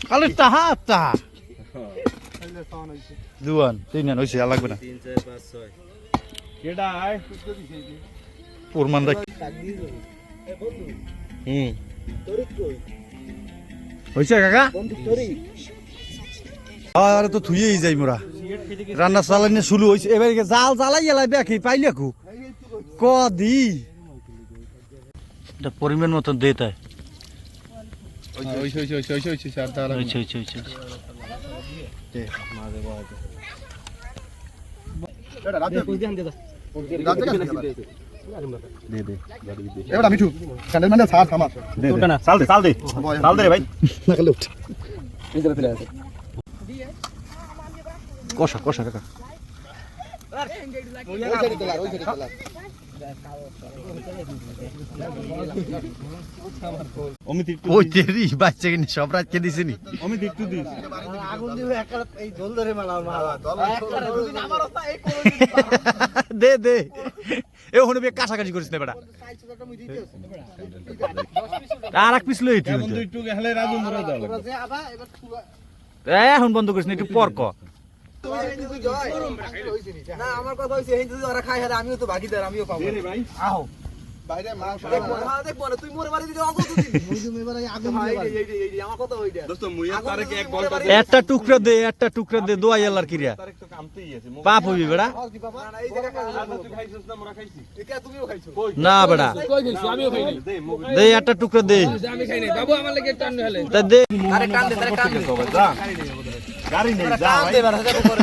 খালি তাহা তাহা। দুয়ান তিন লাগবে না। প্রমাণ রাখ হুম। হয়েছে কাকা? আরে তো থুয়েই যাই মোরা। রান্না চালানি শুরু হয়েছে এবার জাল জ্বালাই এলাই দেখি পাইলে কু? ক দি? এটা পরিমাণ মতন দে তাই। হয়েছে দে দে এবার মিঠু স্যান্ডেল মানে ছাড় থামা। চাল দে চাল দে। চাল দে রে ভাই। না গেলে উঠ কষা কষা কাকা। ওই তেরি বাচ্চা কিনে সব রাত কে দিছে নি। দে দে। এ ওখানে বে কাছাকাছি করিস না বেটা। আর এক পিস লই এ, এখন বন্ধ করিস না একটু পর ক। না আমার কথা হয়েছে এই যদি ওরা খায় হ্যাঁ আমিও তো ভাগিদার আমিও পাবো আহো। বাইরে মা দেখব না, হ্যাঁ, দেখব না, তুই মোরে বাড়ি দিতে অত দিবি হ্যাঁ, এই আমার কথা একটা টুকরা দে একটা টুকরা দে দোয়াই আল্লাহর কিরিয়া। পাপ হইবি বেড়া। না, না, এই জায়গা এটা তুমিও খাইছো? না বেড়া। দে একটা টুকরা দে। তা দে। আরে কান দে আরে কান দে। গাড়ি নেই যা ভাই। দে বাড়া দেখো করে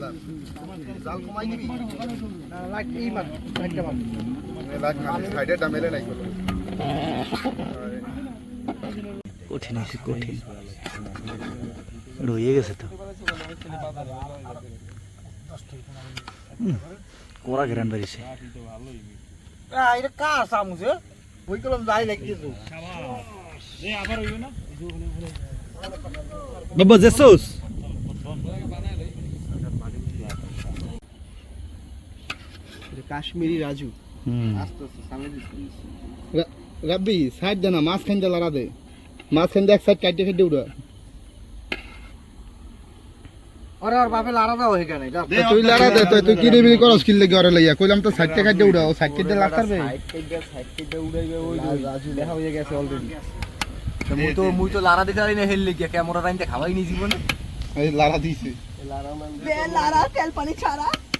জাল কমাই দিবি লাইক এই মাছ লাইকটা মাছ লাইক মাছ সাইডে ডামেলে নাই কঠিন আছে কঠিন। রয়ে গেছে তো। কোরা গ্রান বাড়িছে এটা কার সামুছে ওই কলম যাই লাগতেছো বাবা জেসুস! কাশ্মীরি রাজু। রাব্বি সাইড দে না মাছ খাইতে লড়া দে। মাছ খাইতে এক সাইড কাটতে কাটতে উড়া। আরে আর বাপে গেল এটা তুই লড়া দে তুই তুই কিরে করস কিল লাগি আরে লইয়া। কইলাম তো সাইডটা কাটতে উড়া ও সাইড লাগ করবে দেখা হয়ে গেছে অলরেডি মুই তো মুই তো লাড়া দিতে পারি না হেললে কি ক্যামেরা খাওয়াই নি জীবনে। এই লড়া দিছে। লারা তেল পানি ছাড়া।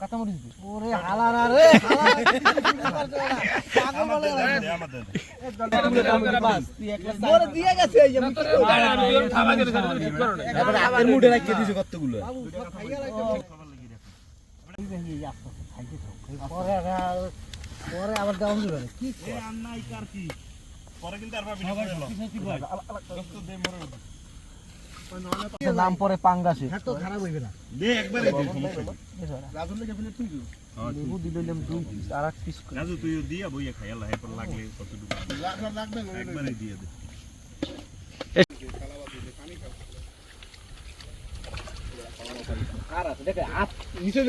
কাঁচামরিচ দি ওরে হালার রে পাগল বলে মোরে দিয়ে গেছে এই যে হাতের মুঠে রাখিয়ে দিছে কতগুলো পরে আর- পরে আবার ডাউন দিবে কি নাম পরে পাঙ্গাসে তো খারাপ হইবে না। রাজুর লেগে ফেলে তুই লেবু দিলাম দুই পিস আর এক পিস রাজু তুই দিয়া বইয়া খাইয়ালা এরপর লাগলে কতটুকু? লাগবে লাগবে একবারে দিয়ে দে। আর আছে? দেখে হাত নিচে